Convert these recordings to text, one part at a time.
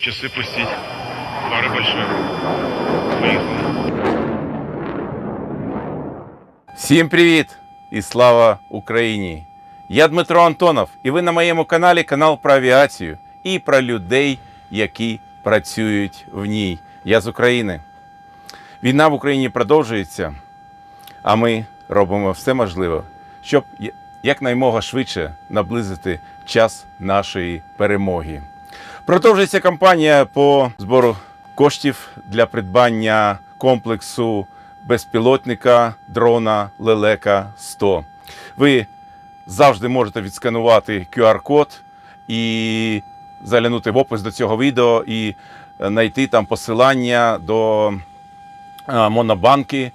Часы пустить. Пара большая. Поехали. Всім привіт і слава Україні! Я Дмитро Антонов, і ви на моєму каналі канал про авіацію і про людей, які працюють в ній. Я з України. Війна в Україні продовжується, а ми робимо все можливе, щоб якнаймога швидше наблизити час нашої перемоги. Продовжується кампанія по збору коштів для придбання комплексу безпілотника дрона Лелека 100. Ви завжди можете відсканувати QR-код і заглянути в опис до цього відео і е, знайти там посилання до е, монобанки,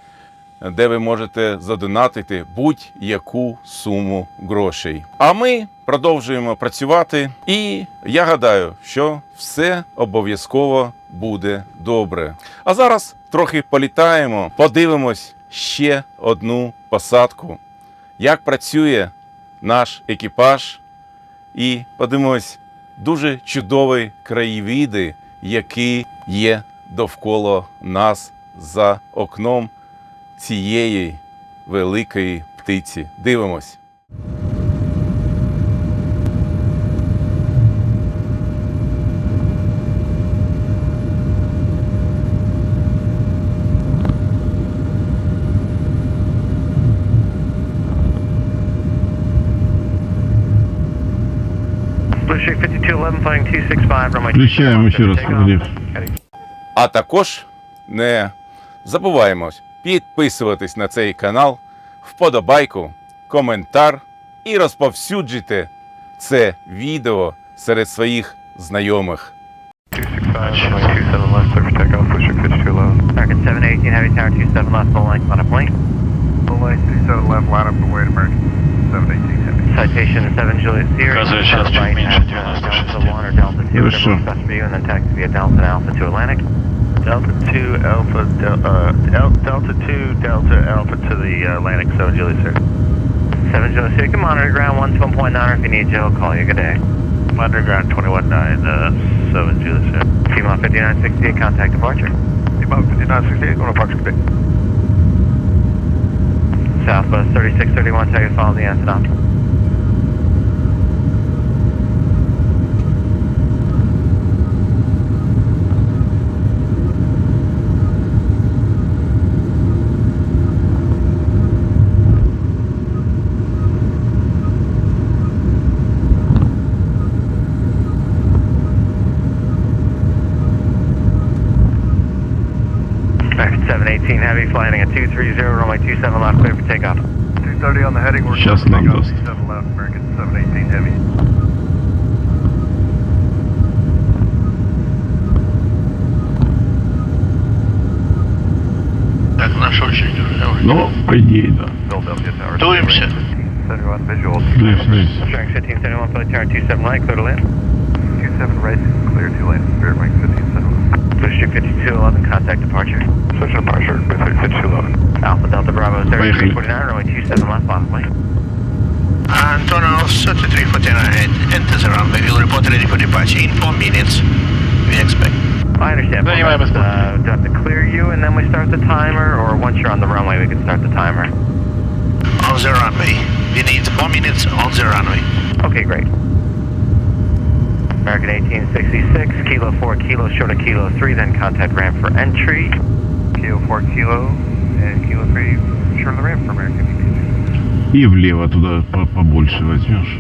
де ви можете задонатити будь-яку суму грошей. А ми продовжуємо працювати, і я гадаю, що все обов'язково буде добре. А зараз трохи політаємо, подивимось ще одну посадку, як працює наш екіпаж, і подивимось дуже чудові краєвиди, які є довкола нас за окном цієї великої птиці. Дивимось. Включаємо ще раз. А також не забуваємо підписуватись на цей канал, вподобайку, коментар і розповсюджуйте це відео серед своїх знайомих. 265 runway 27 left, clear for takeoff. Blue Streak 5211. American 718 Heavy Tower 27 left, full length, line up lane. Full length 27 left, line up and wait, American 718 heavy. Citation 7 Juliet Sierra. Right right Delta 1 or Delta 2, whatever best for you, and then taxi via Delta Alpha to Atlantic. Delta 2 Alpha, del, uh, Delta 2 Delta Alpha to the uh, Atlantic 7 Juliet Sierra. 7 Juliet Sierra, you can monitor ground 1 to if you need Joe, call you, good day. Monitor ground 21.9, uh, 7 Juliet Sierra. Fremont 5968, contact departure. Fremont 5968, go to departure, good. Southwest 3631, check and follow the Antonov. 718 Heavy, flying at 230, runway 27 left, clear for takeoff. 230 on the heading, we're Сейчас clear for нам takeoff, даст. 27 left, American 718 heavy. Так, наша очередь уже. Ну, по идее, да. Philadelphia Tower. Дуемся. 71 visual. Дальше, дальше. Strength 1571, Philly Tower 27 light, clear to land. 27 right, clear 2 lane, Spirit Wing 157. Booster 5211, contact departure. Switch departure, Booster 5211. Alpha Delta Bravo 3349, runway 27 left, possibly. Antonov 3349, enter the runway, will report ready for departure in 4 minutes. We expect. I understand. Anyway, I must uh, do I have to clear you and then we start the timer, or once you're on the runway, we can start the timer? On the runway. We need 4 minutes on the runway. Okay, great. American 1866, Kilo 4, Kilo short of Kilo 3, then contact ramp for entry. Kilo 4 Kilo and Kilo 3, short of the ramp for American 18. И влево туда по- побольше возьмешь.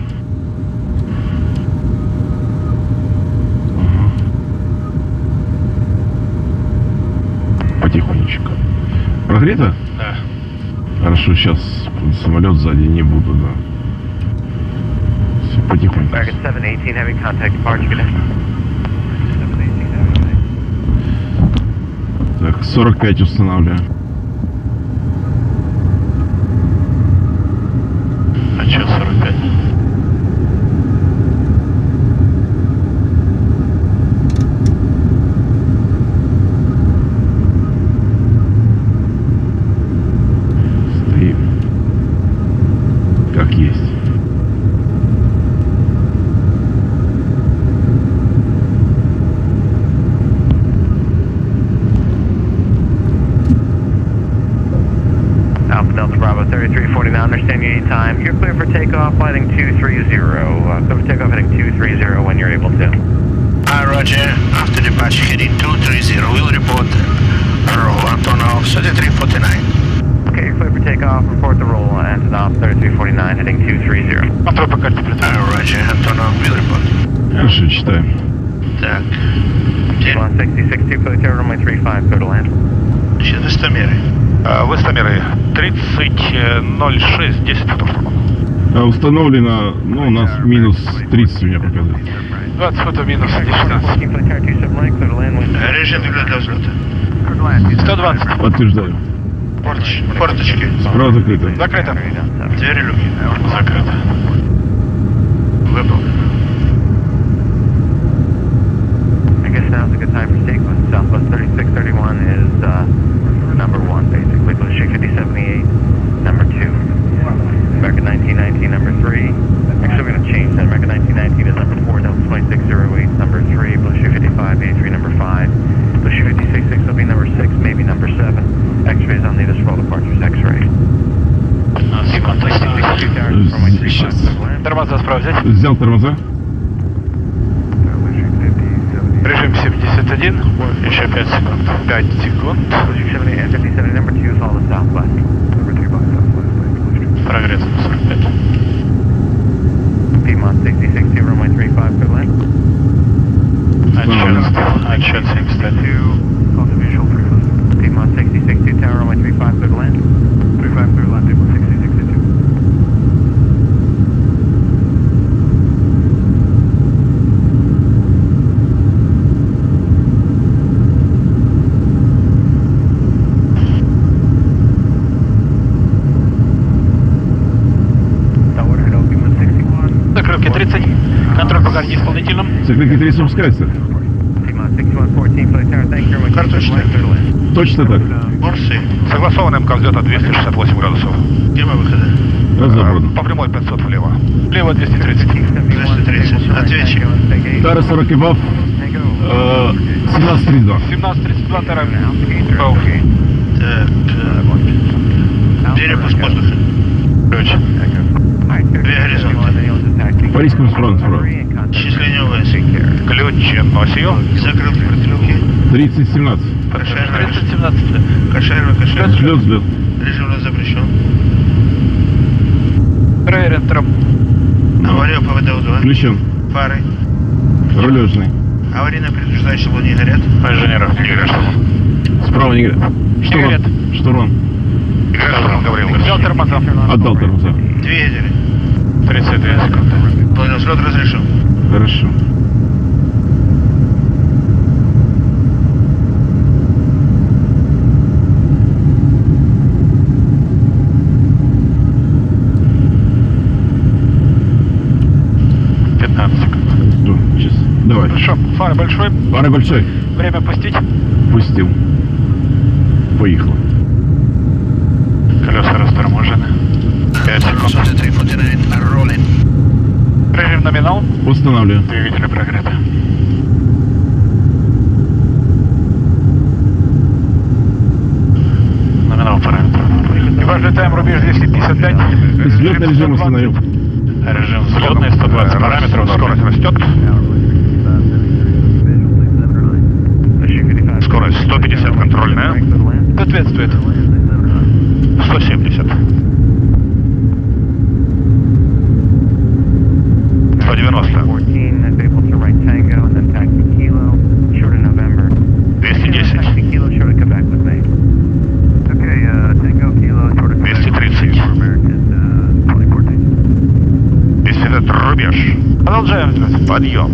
Ага. Потихонечку. Прогрето? Да. Хорошо, сейчас самолет сзади не буду, да. Все, потихоньку. American 718, heavy contact departure, good day. 718 heavy. Так, 45 устанавливаю. А что 45? You're clear for takeoff, flighting 230. Uh, clear for takeoff, heading 230 when you're able to. Uh, roger. After departure heading 230, we'll report roll Antonov 3349. Okay, you're clear for takeoff. Report the roll on Antonov 3349, heading 230. Uh, roger. Antonov will report. Хорошо, читаем. Так. T1 6062, clear to runway 35, clear to land. Сейчас Выстомеры. Выстамеры 30.06, 10 футов. А установлено, ну, у нас минус 30 у меня показывает. 20 футов минус 10 14, flight tower 27 light, clear to land with Режим выглядит для взлета. 120. Подтверждаю. Форточ- Форточки. Справа закрыто. Закрыто. Двери люки. Закрыто. Тормоза справа взять. Взял тормоза. Режим 71. Еще 5 секунд. 5 секунд. Blue Street 78 and 57, number two, follow the southwest. Number three, by southwest. Прогресс 45. Piedmont 6060, runway 35, clear land. Отчет. Отчет 71. Call the visual 3 Piedmont 6062, tower runway 35, clear to land. 35, clear to land, Piedmont 6062. 35, clear to land. Точно так. Борсы. Согласованный МК взлета 268 градусов. Где мы выходы? Разобрано. По прямой 500 влево. Влево 230. 230, Ответчик. Тара 40 и ВАФ. э, 1732. 1732 Терра. Так. э, Перепуск воздуха. Ключ. Две горизонты. По рискам справа справа. Числение ОВС. Ключ носил. Закрыл люки. 3017. Кошер. 3017. Кошер, кошер. Взлет, взлет. Режим запрещен. Рейрен троп. Авария по ВДУ-2. Включен. Фары. Рулежный. Аварийно предупреждающие луни горят. Инженеров не горят. Справа не горит. горит. Штурман. Штурман. Что говорил? Взял тормоза. Отдал тормоза. Двигатели. 32 секунды. Понял, взлет разрешен. Хорошо. Давай. Хорошо. Фары большой. Пара большой. Время пустить. Пустил. Поехал. Колеса расторможены. 5 секунд. 4349, rolling. Режим номинал. Устанавливаю. Двигатели прогреты. Номинал параметров. Экипаж летаем рубеж 255. Взлетный режим установил. Режим взлетный 120 параметров. Скорость растет. Скорость 150 контрольная. Соответствует. 170. 190. 14, able to right tango and then taxi kilo, short of November. 210. Taxi kilo, short of Quebec with me. Okay, uh, tango kilo, short of Quebec. 230. American, uh, 2014. Если этот рубеж. Продолжаем взлет. Подъем.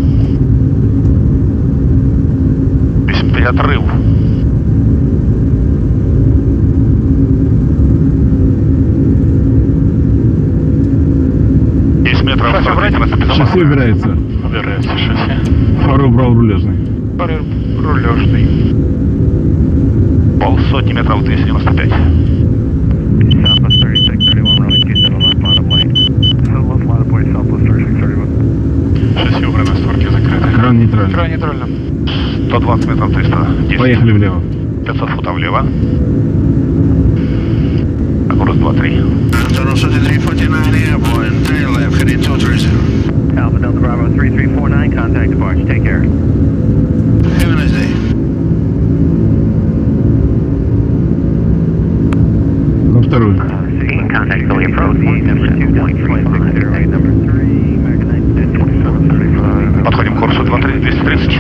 Весь отрыв. 3631, runway 27 left, bottom lane. Left line of point, Southwest 3631. Шасси убрано, створки закрыты. Кран нейтральный. Край нейтрально. 120 метров 310. Поехали влево. 500 футов влево. Аккуратно 23. Antonov 7349 airborne, tail left, heading 230. Delta Bravo 3349, contact departure. Take care. Have a nice day. На вторую. Contact fully approach. Number 2.36 airway number 3, American 9 Подходим к курсу 230.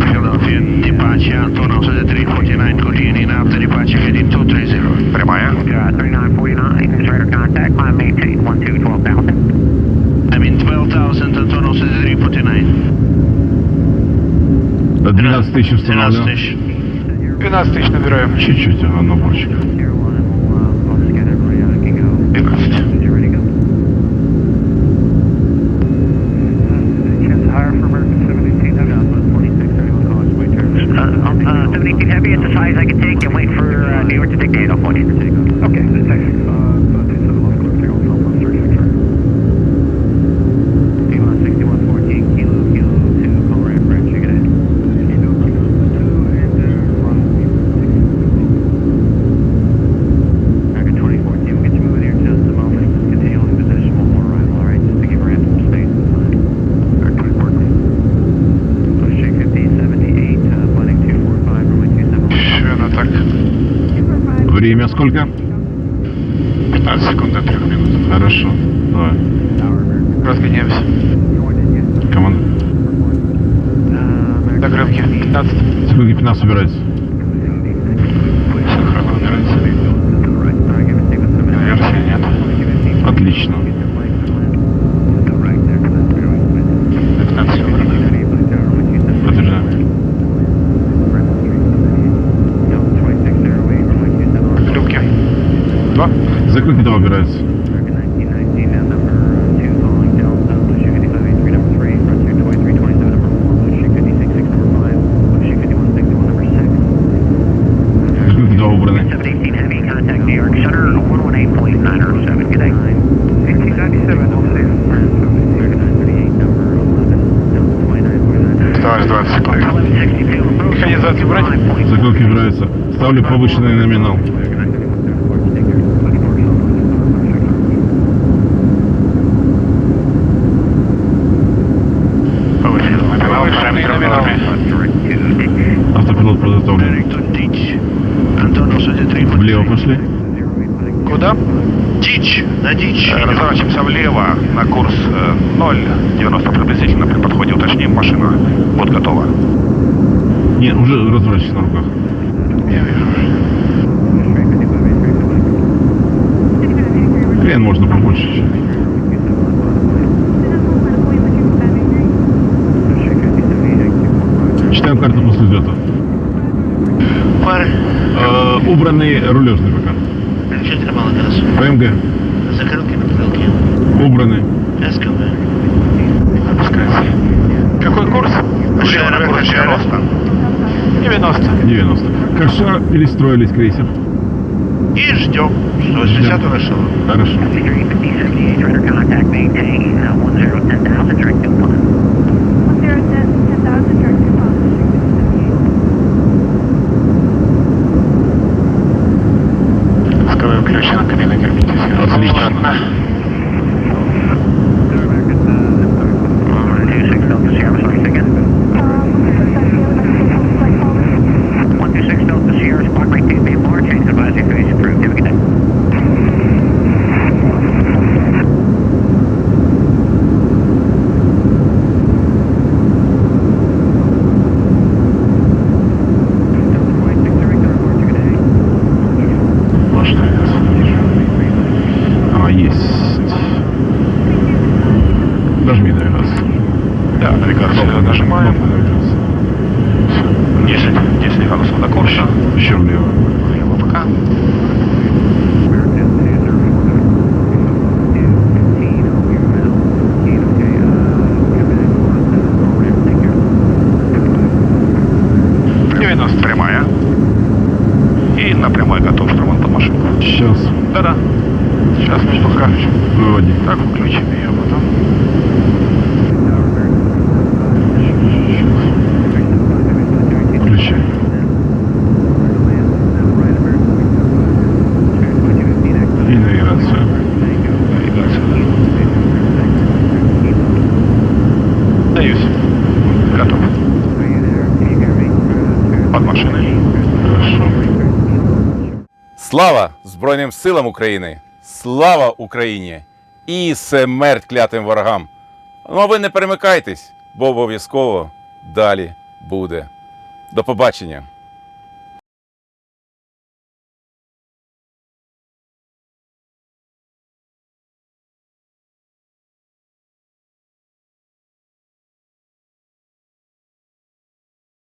Philadelphia, departure, Antonov 7349, continuing after departure, heading 230. Прямая. 2000 12,000. 16349. 12 тысяч установлено. 12 тысяч. набираем. Чуть-чуть, Uh, uh, 17 heavy at the size I can take and wait for uh, New York to dictate. I'll point. Сколько? 15 секунд до 3 минут. Хорошо. Давай. Разгоняемся. Команда. До грелки. 15. Сколько 15 собирается? Синхронно набирается. Инверсии нет. Отлично. 15 секунд. Подтверждаем. Грелки. Два. За сколько это выбирается? За сколько два убраны? 718 heavy, contact New York, shutter 118.907. Good day. 1897, American 938, number 11, 2949. Оставалось 20 секунд. 1162, Механизацию брать? За сколько выбирается? Ставлю повышенный номинал. Повышенный номинал. Параметров норме. Автопилот подготовлен. Director Ditch. Antonov 7349. Влево пошли. Куда? Дичь, на дичь. Э, Разворачиваемся влево на курс э, 0,90 приблизительно. При подходе уточним, машина вот готова. Нет, уже разворачивайся на руках. Я вижу. Крен можно побольше. чуть. Читаем карту после взлета. Убранный рулежный пока. Включить тримало газ. ПМГ. Закрылки на крылке. Убраны. СКВ. Опускается. Какой курс? Шея на курсе 90. 90. 90. Хорошо перестроились крейсер. И ждем. 160 вышел. Хорошо. 350, компьютера. Сейчас мы пока выводим. Так, включим ее потом. Включаем. И навигацию. Навигацию. Сдаюсь. Готов. Под машиной. Слава! Збройним силам України! Слава Україні! І смерть клятим ворогам! Ну а ви не перемикайтесь, бо обов'язково далі буде. До побачення!